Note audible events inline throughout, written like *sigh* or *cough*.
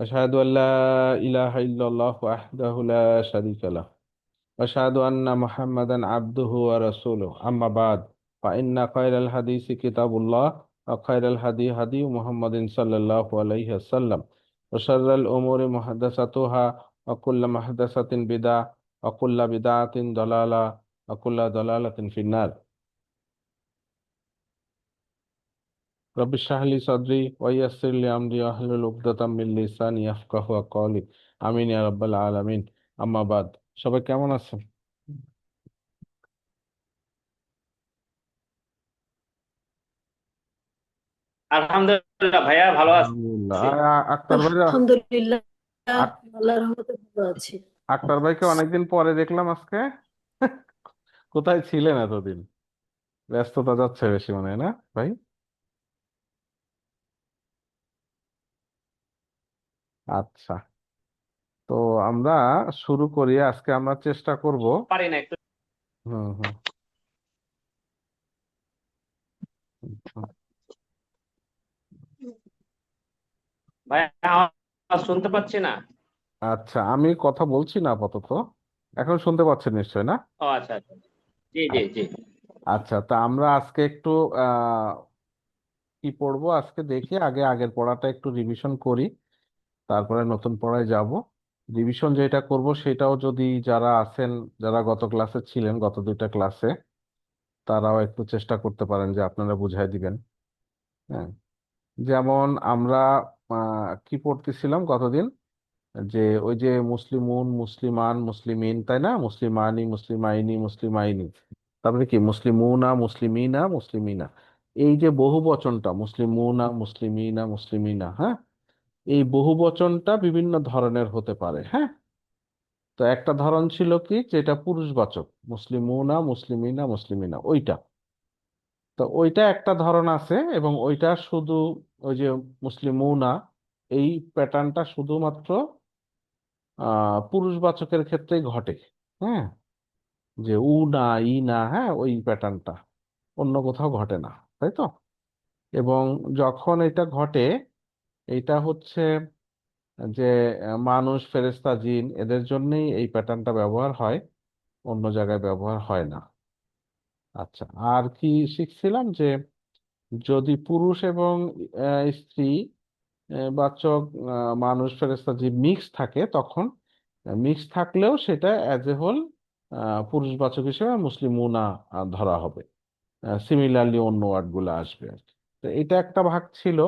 أشهد أن لا إله إلا الله وحده لا شريك له. وأشهد أن محمدا عبده ورسوله. أما بعد فإن خير الحديث كتاب الله وخير الهدي هدي محمد صلى الله عليه وسلم. وشر الأمور محدثاتها وكل محدثة بدعة وكل بدعة ضلالة وكل ضلالة في النار. رب اشرح لي صدري ويسر لي أمري واحلل عقدة من لساني يفقهوا قولي آمين يا رب العالمين أما بعد সবাই কেমন আছেন আলহামদুলিল্লাহ ভাইয়া ভালো আছি আলহামদুলিল্লাহ আর আ- আক্তার ভাই আলহামদুলিল্লাহ আক- আল্লাহর রহমতে ভালো আছি আক্তার ভাইকে অনেকদিন পরে দেখলাম আজকে কোথায় ছিলেন এতদিন ব্যস্ততা যাচ্ছে বেশি মনে হয় না ভাই আচ্ছা। তো আমরা শুরু করি আজকে আমরা চেষ্টা করব। পারি না একটু হুম হুম। ভাইয়া আওয়াজ শুনতে পাচ্ছি না? আচ্ছা আমি কথা বলছি না আপাতত। এখন শুনতে পাচ্ছেন নিশ্চয় না? ও আচ্ছা আচ্ছা। জি জি জি। আচ্ছা তা আমরা আজকে একটু আহ কি পড়ব? আজকে দেখি আগে আগের পড়াটা একটু রিভিশন করি। তারপরে নতুন পড়ায় যাব। রিভিশন যেটা করব সেটাও যদি যারা আছেন, যারা গত ক্লাসে ছিলেন, গত দুইটা ক্লাসে তারাও একটু চেষ্টা করতে পারেন যে আপনারা বুঝাই দিবেন। হ্যাঁ। যেমন আমরা কি পড়তেছিলাম গতদিন? যে ওই যে মুসলিমুন, মুসলিমান, মুসলিমিন, তাই না? মুসলিমানি, মুসলিমাইনি মুসলিমাইনি। তারপরে কি? মুসলিমুনা, মুসলিমিনা মুসলিমিনা। এই যে বহু বচনটা মুসলিমুনা, মুসলিমিনা মুসলিমিনা হ্যাঁ? এই বহু বচনটা বিভিন্ন ধরনের হতে পারে হ্যাঁ? তো একটা ধরন ছিল কি? যেটা পুরুষবাচক মুসলিমুনা মুসলিমিনা মুসলিমিনা ওইটা। তো ওইটা একটা ধরন আছে এবং ওইটা শুধু ওই যে মুসলিমুনা এই প্যাটার্নটা শুধুমাত্র পুরুষবাচকের ক্ষেত্রেই ঘটে হ্যাঁ? যে উ না, ই না হ্যাঁ? ওই প্যাটার্নটা, অন্য কোথাও ঘটে না, তাই তো? এবং যখন এটা ঘটে এটা হচ্ছে যে মানুষ, ফেরেশতা, জিন এদের জন্যই এই প্যাটার্নটা ব্যবহার হয়, অন্য জায়গায় ব্যবহার হয় না। আচ্ছা আর কি শিখছিলাম যে, যদি পুরুষ এবং স্ত্রী বাচক মানুষ, ফেরেশতা জীব মিক্স থাকে, তখন মিক্স থাকলেও সেটা অ্যাজ এ হোল পুরুষবাচক হিসেবে মুসলিমুনা ধরা হবে। সিমিলারলি অন্য ওয়ার্ডগুলো আসবে আর কি। তো এটা একটা ভাগ ছিল।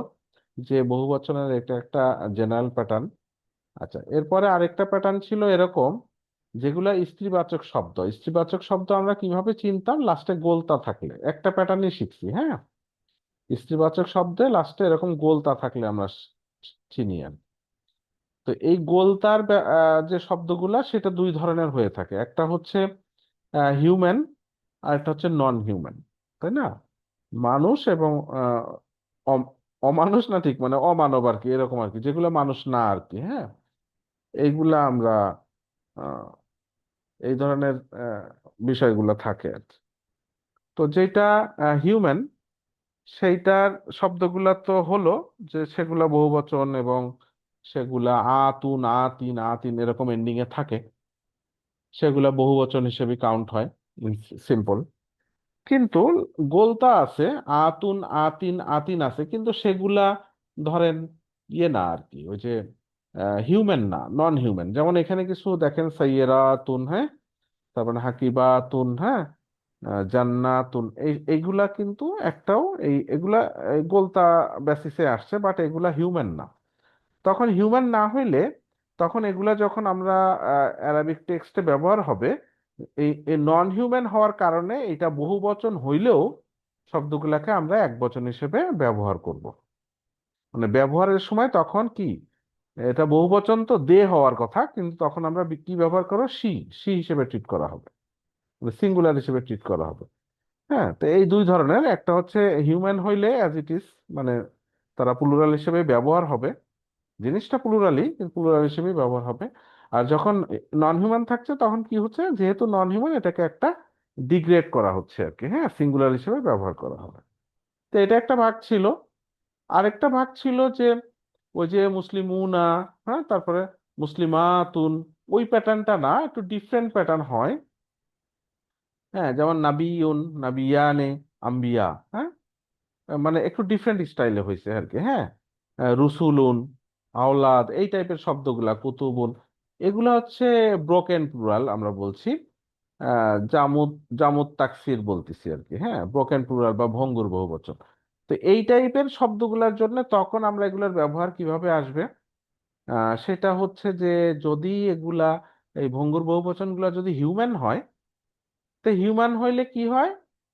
যে বহু বহুবচনের এটা একটা জেনারেল প্যাটার্ন আচ্ছা এরপরে আরেকটা প্যাটার্ন ছিল এরকম, যেগুলা স্ত্রীবাচক শব্দ। স্ত্রীবাচক শব্দ আমরা কীভাবে চিনতাম? লাস্টে গোলতা থাকলে। একটা প্যাটার্নই শিখছি হ্যাঁ? স্ত্রীবাচক শব্দে লাস্টে এরকম গোলতা থাকলে আমরা চিনি আর তো এই গোলতার যে শব্দগুলা, সেটা দুই ধরনের হয়ে থাকে। একটা হচ্ছে হিউম্যান আর একটা হচ্ছে নন হিউম্যান তাই না? মানুষ এবং অমানুষ না ঠিক? মানে অমানব আর কি, এরকম আর কি, যেগুলো মানুষ না আর কি হ্যাঁ? এইগুলা আমরা এই ধরনের বিষয়গুলো থাকে আর কি। তো যেটা হিউম্যান সেইটার শব্দগুলা তো হলো যে সেগুলা বহুবচন এবং সেগুলা আ তুন আ তিন আ তিন এরকম এন্ডিং এ থাকে। সেগুলা বহুবচন হিসেবে কাউন্ট হয় সিম্পল কিন্তু গোলতা আছে, আতুন, আতিন আতিন আছে, কিন্তু সেগুলা ধরেন ইয়ে না আর কি ওই যে হিউম্যান না নন হিউম্যান যেমন এখানে কিছু দেখেন সাইয়েরাতুন হ্যাঁ? তারপরে হাকিবাতুন হ্যাঁ? জান্নাতুন এই, এইগুলা কিন্তু একটাও এই, এগুলা গোলতা বেসিসে আসছে বাট এগুলা হিউম্যান না। তখন হিউম্যান না হইলে, তখন এগুলা যখন আমরা অ্যারাবিক টেক্সটে ব্যবহার হবে এই নন হিউম্যান হওয়ার কারণে এটা বহু বচন হইলেও শব্দগুলাকে আমরা এক বচন হিসেবে ব্যবহার করব। মানে ব্যবহারের সময় তখন কি? এটা বহুবচন তো দে হওয়ার কথা, কিন্তু তখন আমরা কি ব্যবহার করো সি সি হিসেবে ট্রিট করা হবে। সিঙ্গুলার হিসেবে ট্রিট করা হবে। হ্যাঁ তো এই দুই ধরনের, একটা হচ্ছে হিউম্যান হইলে অ্যাজ ইট ইজ মানে তারা প্লুরাল হিসেবে ব্যবহার হবে। জিনিসটা প্লুরালই কিন্তু প্লুরাল হিসেবে ব্যবহার হবে। আর যখন নন হিউম্যান থাকছে, তখন কি হচ্ছে? যেহেতু নন হিউম্যান এটাকে একটা ডিগ্রেড করা হচ্ছে আর কি হ্যাঁ? সিঙ্গুলার হিসেবে ব্যবহার করা হবে। তো এটা একটা ভাগ ছিল। আরেকটা ভাগ ছিল যে, ওই যে মুসলিমুনা হ্যাঁ? তারপরে মুসলিমাতুন, ওই প্যাটার্নটা না, একটু ডিফারেন্ট প্যাটার্ন হয়। হ্যাঁ যেমন নাবিউন নাবিয়ানে, আম্বিয়া হ্যাঁ? মানে একটু ডিফারেন্ট স্টাইলে হয়েছে আর কি হ্যাঁ? রুসুলুন, আওলাদ, এই টাইপের শব্দগুলা, কুতুবুন এগুলা হচ্ছে ব্রোকেন প্লুরাল আমরা বলছি। আহ, জামুত জামুত তাকসির বলতেছি আর কি হ্যাঁ? ব্রোকেন প্লুরাল বা ভঙ্গুর বহুবচন। তো এই টাইপের শব্দগুলোর জন্য তখন আমরা এগুলোর ব্যবহার কীভাবে আসবে? সেটা হচ্ছে যে যদি এগুলা এই ভঙ্গুর বহুবচনগুলো যদি হিউম্যান হয় তো হিউম্যান হইলে কি হয়?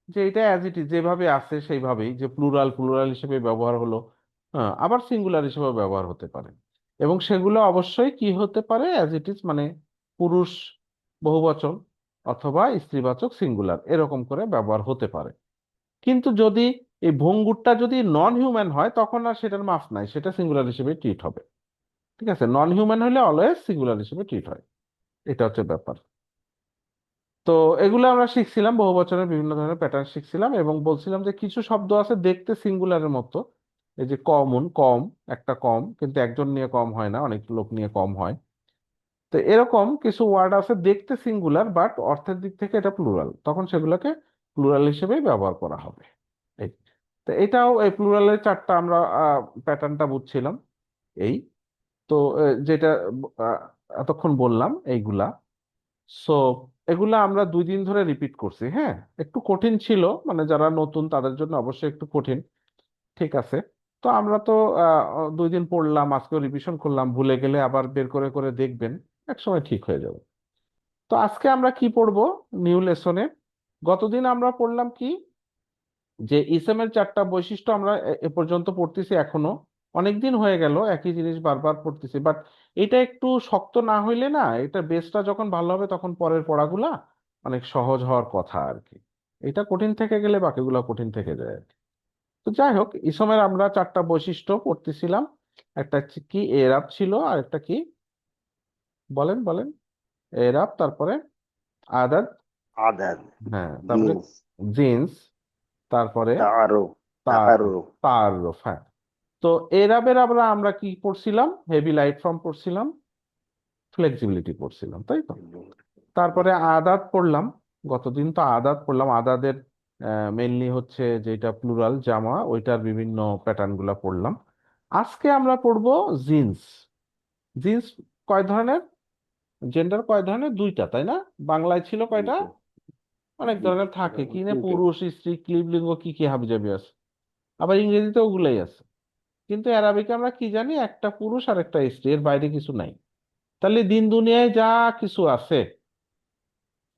যে এটা অ্যাজ ইট ইজ যেভাবে আছে সেইভাবেই যে প্লুরাল প্লুরাল হিসেবে ব্যবহার হলো। আবার সিঙ্গুলার হিসেবে ব্যবহার হতে পারে। এবং সেগুলো অবশ্যই কি হতে পারে অ্যাজ ইট ইজ মানে পুরুষ বহুবচন অথবা স্ত্রীবাচক সিঙ্গুলার এরকম করে ব্যবহার হতে পারে। কিন্তু যদি এই ভঙ্গুরটা যদি নন হিউম্যান হয়, তখন আর সেটার মাফ নাই, সেটা সিঙ্গুলার হিসেবে ট্রিট হবে। ঠিক আছে? নন হিউম্যান হলে অলওয়েজ সিঙ্গুলার হিসেবে ট্রিট হয়। এটা হচ্ছে ব্যাপার। তো এগুলো আমরা শিখছিলাম বহু বছরের বিভিন্ন ধরনের প্যাটার্ন শিখছিলাম এবং বলছিলাম যে কিছু শব্দ আছে দেখতে সিঙ্গুলারের মতো এই যে কমন কম, একটা কম, কিন্তু একজন নিয়ে কম হয় না, অনেক লোক নিয়ে কম হয়। তো এরকম কিছু ওয়ার্ড আছে, দেখতে সিঙ্গুলার বাট অর্থের দিক থেকে এটা প্লুরাল তখন সেগুলোকে প্লুরাল হিসেবেই ব্যবহার করা হবে। তো এটাও এই প্লুরালের চারটা আমরা প্যাটার্নটা বুঝছিলাম। এই, তো যেটা এতক্ষণ বললাম, এইগুলা। সো এগুলা আমরা দুই দিন ধরে রিপিট করছি হ্যাঁ? একটু কঠিন ছিল মানে যারা নতুন, তাদের জন্য অবশ্যই একটু কঠিন। ঠিক আছে। তো আমরা তো দুই দিন পড়লাম আজকে রিভিশন করলাম, ভুলে গেলে আবার বের করে করে দেখবেন এক সময় ঠিক হয়ে যাবে। তো আজকে আমরা কি পড়ব নিউ লেসনে গতদিন আমরা পড়লাম কি? যে ইসেমের চারটা বৈশিষ্ট্য আমরা এ এ পর্যন্ত পড়তেছি এখনও। অনেকদিন হয়ে গেল, একই জিনিস বারবার পড়তেছি বাট এটা একটু শক্ত না হইলে না, এটা বেসটা যখন ভালো হবে তখন পরের পড়াগুলা অনেক সহজ হওয়ার কথা আর কি। এটা কঠিন থেকে গেলে বাকিগুলো কঠিন থেকে যায় আর কি। তো যাই হোক ইসমের আমরা চারটা বৈশিষ্ট্য পড়তেছিলাম। একটা কি এরাব ছিল আর একটা কি? বলেন বলেন। এরাব তারপরে আদাদ আদাদ হ্যাঁ তারপরে জিন্স। তারপরে তারুফ তারুফ হ্যাঁ। তো এরাবের আমরা আমরা কি পড়ছিলাম? হেভি লাইট ফর্ম পড়ছিলাম ফ্লেক্সিবিলিটি পড়ছিলাম তাই তো? তারপরে আদাত পড়লাম গতদিন তো আদাত পড়লাম। আদাদের মেইনলি হচ্ছে যেটা প্লুরাল জামা ওইটার বিভিন্ন প্যাটার্নগুলা পড়লাম। আজকে আমরা পড়ব জিন্স জিন্স কয় ধরনের? জেন্ডার কয় ধরনের? দুইটা তাই না? বাংলায় ছিল কয়টা? অনেক ধরনের থাকে। কি না পুরুষ স্ত্রী ক্লিবলিঙ্গ কি কি হাবিজাবি আছে? আবার ইংরেজিতে ওগুলাই আছে। কিন্তু অ্যারাবিকে আমরা কি জানি? একটা পুরুষ আর একটা স্ত্রী এর বাইরে কিছু নাই। তাহলে দিন দুনিয়ায় যা কিছু আছে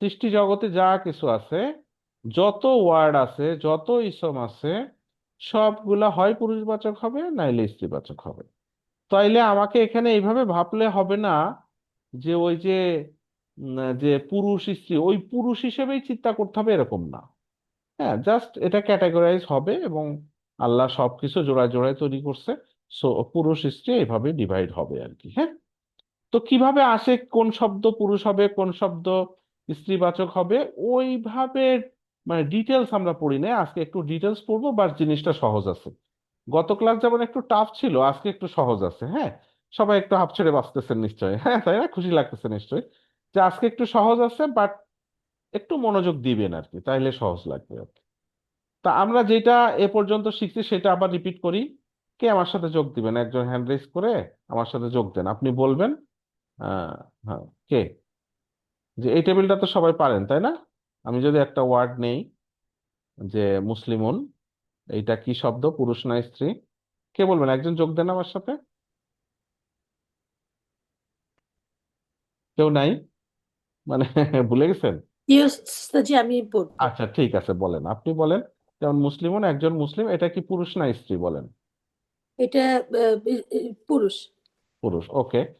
সৃষ্টি জগতে যা কিছু আছে যত ওয়ার্ড আছে, যত ইসম আছে, সবগুলা হয় পুরুষবাচক হবে, নাইলে স্ত্রীবাচক হবে। তাইলে আমাকে এখানে এইভাবে ভাবলে হবে না যে ওই যে যে পুরুষ স্ত্রী, ওই পুরুষ হিসেবেই চিন্তা করতে হবে এরকম না। হ্যাঁ জাস্ট এটা ক্যাটাগরাইজ হবে এবং আল্লাহ সবকিছু জোড়ায় জোড়ায় তৈরি করছে। সো পুরুষ স্ত্রী এইভাবে ডিভাইড হবে আর কি হ্যাঁ? তো কীভাবে আসে কোন শব্দ পুরুষ হবে, কোন শব্দ স্ত্রীবাচক হবে? ওইভাবে মানে ডিটেলস আমরা পড়ি না আজকে একটু ডিটেলস পড়ব বাট জিনিসটা সহজ আছে। গত ক্লাস যেমন একটু টাফ ছিল, আজকে একটু সহজ আছে হ্যাঁ? সবাই একটু হাফ ছেড়ে বাঁচতেছেন নিশ্চয়ই হ্যাঁ? তাই না? খুশি লাগতেছে নিশ্চয়ই। যে আজকে একটু সহজ আছে বাট একটু মনোযোগ দিবেন আর কি, তাইলে সহজ লাগবে আর কি। তা আমরা যেটা এ পর্যন্ত শিখছি, সেটা আবার রিপিট করি। কে আমার সাথে যোগ দিবেন? একজন হ্যান্ড রেজ করে আমার সাথে যোগ দেন। আপনি বলবেন হ্যাঁ কে? যে এই টেবিলটা তো সবাই পারেন, তাই না? আমি যদি একটা ওয়ার্ড নেই যে মুসলিমুন এইটা কি শব্দ? পুরুষ না স্ত্রী? কে বলবেন? একজন যোগ দেন আমার সাথে। কেউ নাই? মানে *laughs* ভুলে গেছেন? আমি আচ্ছা ঠিক আছে বলেন। আপনি বলেন যেমন মুসলিমুন একজন মুসলিম এটা কি পুরুষ না স্ত্রী বলেন? এটা পুরুষ। পুরুষ ওকে।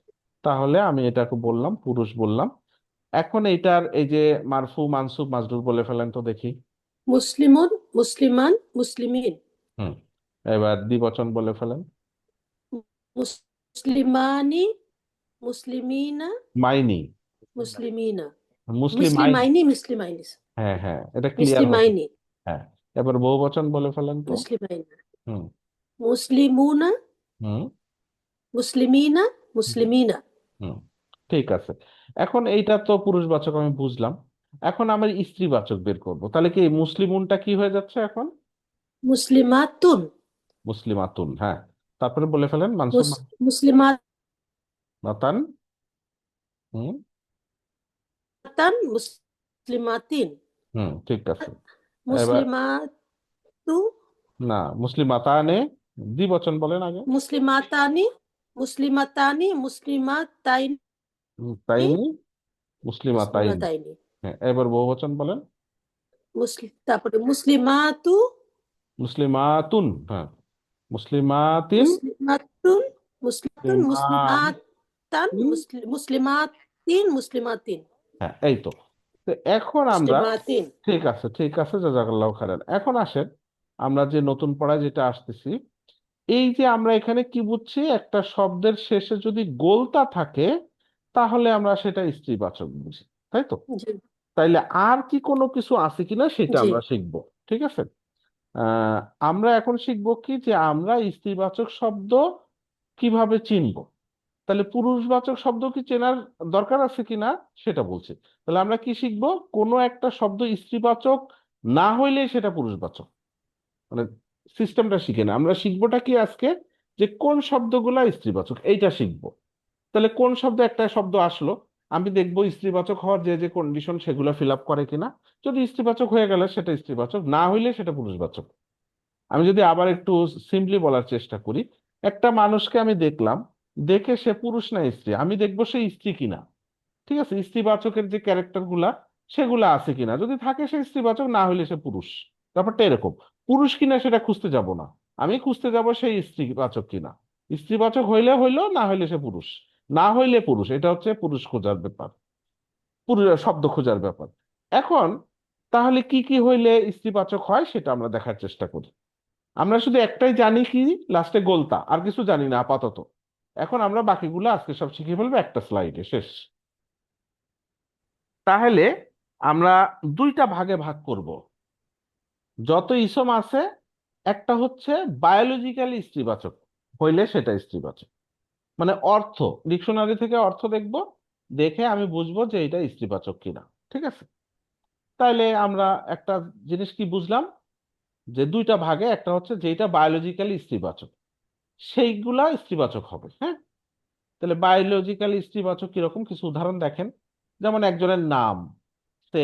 তাহলে আমি এটাকে বললাম পুরুষ বললাম। এখন এইটার এই যে মারফু মানসুব মাজরুর বলে ফেলেন তো দেখি। মুসলিমুন মুসলিমান মুসলিমিন। হুম এবার দ্বিবচন বলে ফেলেন। মুসলিমানি মুসলিমিনা মাইনি। মুসলিমিনা। মুসলিমাইনি মুসলিমাইনি। হ্যাঁ হ্যাঁ এটা ক্লিয়ার হবে। মুসলিমাইনি। হ্যাঁ এবার বহুবচন বলে ফেলেন তো। মুসলিমাইনা। হুম। মুসলিমুনা হুম। মুসলিমিনা মুসলিমিনা। হুম। ঠিক আছে। এখন এইটা তো পুরুষবাচক আমি বুঝলাম। এখন আমার স্ত্রীবাচক বের করব। তাহলে কি মুসলিমুনটা কি হয়ে যাচ্ছে এখন? মুসলিমাতুন। মুসলিমাতুন হ্যাঁ। তারপরে বলে ফেলেন মানসুব মুস- মুসলিমাতান মাতান। হুম। মুসলিমাতিন। হুম ঠিক আছে। মুসলিমাতু না মুসলিমাতানে দ্বিবচন বলেন আগে। মুসলিমাতানি মুসলিমাতানি মুসলিমাতাইনি হুম, তাইনি। হ্যাঁ এবার বহুবচন বলেন। মুসলিম তারপরে মুসলিমাতু? মুসলিমাতুন হ্যাঁ। মুসলিমাতিন? মুসলিমাতুন মুসলিমাতুন মুসলিমাতান মুসলিমাতিন মুসলিমাতিন। হ্যাঁ এই তো। তো এখন আমরা মুসলিমাতিন। ঠিক আছে ঠিক আছে জাজাকাল্লাহ খাইরান এখন আসেন আমরা যে নতুন পড়ায় যেটা আসতেছি এই যে আমরা এখানে কি বুঝছি? একটা শব্দের শেষে যদি গোলতা থাকে তাহলে আমরা সেটা স্ত্রীবাচক বুঝি তাই তো? তাইলে আর কি কোনো কিছু আছে কিনা সেটা। আমরা শিখব ঠিক আছে? আহ আমরা এখন শিখব কি যে আমরা স্ত্রীবাচক শব্দ কীভাবে চিনব? তাহলে পুরুষবাচক শব্দ কি চেনার দরকার আছে কিনা সেটা বলছি। তাহলে আমরা কি শিখব? কোনো একটা শব্দ স্ত্রীবাচক না হইলে সেটা পুরুষবাচক। মানে সিস্টেমটা শিখে না। আমরা শিখবোটা কি আজকে? যে কোন শব্দগুলা স্ত্রীবাচক এইটা শিখব। তাহলে কোন শব্দ একটা শব্দ আসলো? আমি দেখব স্ত্রীবাচক হওয়ার যে যে কন্ডিশন সেগুলো ফিল আপ করে কিনা। যদি স্ত্রীবাচক হয়ে গেলে সেটা স্ত্রীবাচক, না হইলে সেটা পুরুষবাচক। আমি যদি আবার একটু সিম্পলি বলার চেষ্টা করি, একটা মানুষকে আমি দেখলাম, দেখে সে পুরুষ না স্ত্রী, আমি দেখব সে স্ত্রী কিনা। ঠিক আছে? স্ত্রীবাচকের যে ক্যারেক্টারগুলা, সেগুলা আছে কিনা। যদি থাকে সে স্ত্রীবাচক, না হইলে সে পুরুষ। ব্যাপারটা এরকম। পুরুষ কিনা সেটা খুঁজতে যাব না। আমি খুঁজতে যাব সেই স্ত্রীবাচক কিনা। স্ত্রীবাচক হইলে হইল, না হইলে সে পুরুষ। না হইলে পুরুষ, এটা হচ্ছে পুরুষ খোঁজার ব্যাপার। পুরুষ, শব্দ খোঁজার ব্যাপার। এখন, তাহলে কি কি হইলে স্ত্রীবাচক হয় সেটা আমরা দেখার চেষ্টা করি। আমরা শুধু একটাই জানি কি লাস্টে গোলতা, আর কিছু জানি না আপাতত। এখন আমরা বাকিগুলো আজকে সব শিখে ফেলব একটা স্লাইডে শেষ। তাহলে আমরা দুইটা ভাগে ভাগ করব। যত ইসম আছে, একটা হচ্ছে বায়োলজিক্যালি স্ত্রীবাচক হইলে সেটা স্ত্রীবাচক মানে অর্থ, ডিকশনারি থেকে অর্থ দেখব, দেখে আমি বুঝব যে এটা স্ত্রীবাচক কিনা, ঠিক আছে? তাইলে আমরা একটা জিনিস কি বুঝলাম? যে দুইটা ভাগে, একটা হচ্ছে যেটা বায়োলজিক্যালি স্ত্রীবাচক সেইগুলা স্ত্রীবাচক হবে হ্যাঁ? তাহলে বায়োলজিক্যালি স্ত্রীবাচক কীরকম? কিছু উদাহরণ দেখেন। যেমন একজনের নাম, সে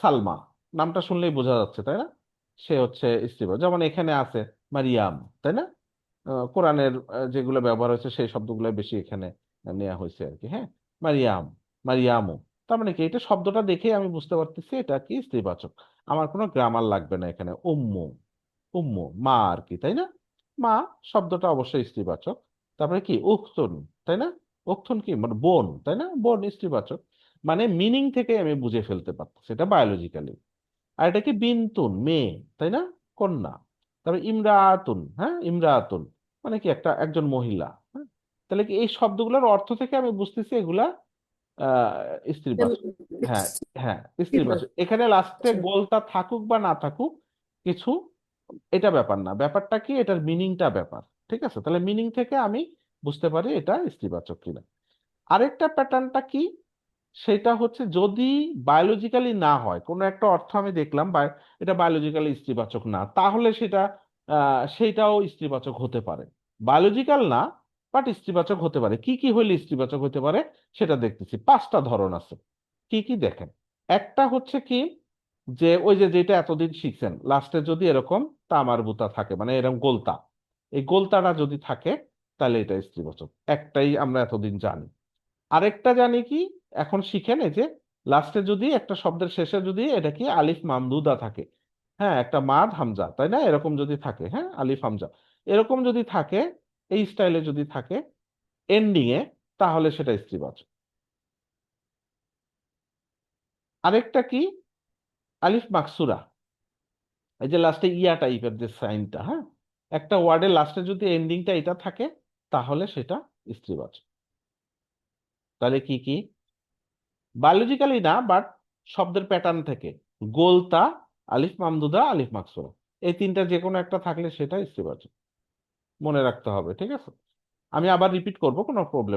সালমা, নামটা শুনলেই বোঝা যাচ্ছে, তাই না? সে হচ্ছে স্ত্রীবাচক যেমন এখানে আছে মারিয়াম, তাই না? কোরআনের যেগুলো ব্যবহার হয়েছে, সেই শব্দগুলো বেশি এখানে নেওয়া হয়েছে আর কি হ্যাঁ? মারিয়াম, মারিয়ামু। তার মানে কি, এটা শব্দটা দেখে আমি বুঝতে পারতেছি এটা কি স্ত্রীবাচক। আমার কোনো গ্রামার লাগবে না এখানে। উম্মু উম্মু, মা আর কি, তাই না? মা শব্দটা অবশ্যই স্ত্রীবাচক। তারপরে কি, উখতুন, তাই না? উখতুন কি? মানে বোন, তাই না? বোন স্ত্রীবাচক। মানে মিনিং থেকে আমি বুঝে ফেলতে পারতেছি, এটা বায়োলজিক্যালি। আর এটা কি বিনতুন, মেয়ে, তাই না? কন্যা। তারপরে ইমরাতুন হ্যাঁ? ইমরাতুন। মানে কি একটা একজন মহিলা হ্যাঁ? তাহলে কি এই শব্দগুলোর অর্থ থেকে আমি বুঝতেছি এগুলা স্ত্রীবাচক। হ্যাঁ হ্যাঁ স্ত্রীবাচক। এখানে লাস্টে গোলটা থাকুক বা না থাকুক, কিছু এটা ব্যাপার না। ব্যাপারটা কি? এটার মিনিংটা ব্যাপার, ঠিক আছে? তাহলে মিনিং থেকে আমি বুঝতে পারি এটা স্ত্রীবাচক কিনা। আরেকটা প্যাটার্নটা কি? সেটা হচ্ছে যদি বায়োলজিক্যালি না হয়, কোনো একটা অর্থ আমি দেখলাম, বা এটা বায়োলজিক্যালি স্ত্রীবাচক না, তাহলে সেটা সেইটাও স্ত্রীবাচক হতে পারে। বায়োলজিক্যাল না বাট স্ত্রীবাচক হতে পারে। কি কি হইলে স্ত্রীবাচক হতে পারে সেটা দেখতেছি। পাঁচটা ধরন আছে। কি কি দেখেন? একটা হচ্ছে কি যে ওই যে যেটা এতদিন শিখছেন, লাস্টে যদি এরকম তামার বুতা থাকে মানে এরকম গোলতা, এই গোলতাটা যদি থাকে তাহলে এটা স্ত্রীবাচক একটাই আমরা এতদিন জানি। আরেকটা জানি কি, এখন শিখেন এই যে লাস্টে যদি, একটা শব্দের শেষে যদি এটা কি আলিফ মামদুদা থাকে হ্যাঁ একটা মাদ হামজা, তাই না? এরকম যদি থাকে হ্যাঁ? আলিফ হামজা। এরকম যদি থাকে, এই স্টাইলে যদি থাকে এন্ডিং এ, তাহলে সেটা স্ত্রীবাচক। আরেকটা কি? আলিফ মাকসুরা। এই যে লাস্টে ইয়া টাইপের যে সাইনটা হ্যাঁ? একটা ওয়ার্ডের লাস্টে যদি এন্ডিংটা এটা থাকে, তাহলে সেটা স্ত্রীবাচক। তাহলে কি কি? বায়োলজিক্যালি না বাট শব্দের প্যাটার্ন থেকে। গোলতা আলিফ মামদুদা, আলিফ মাকসুরা এই তিনটা যে কোনো একটা থাকলে সেটা ইস্তিবাচক মনে রাখতে হবে, ঠিক আছে? আমি আবার রিপিট করব, কোনো প্রবলেম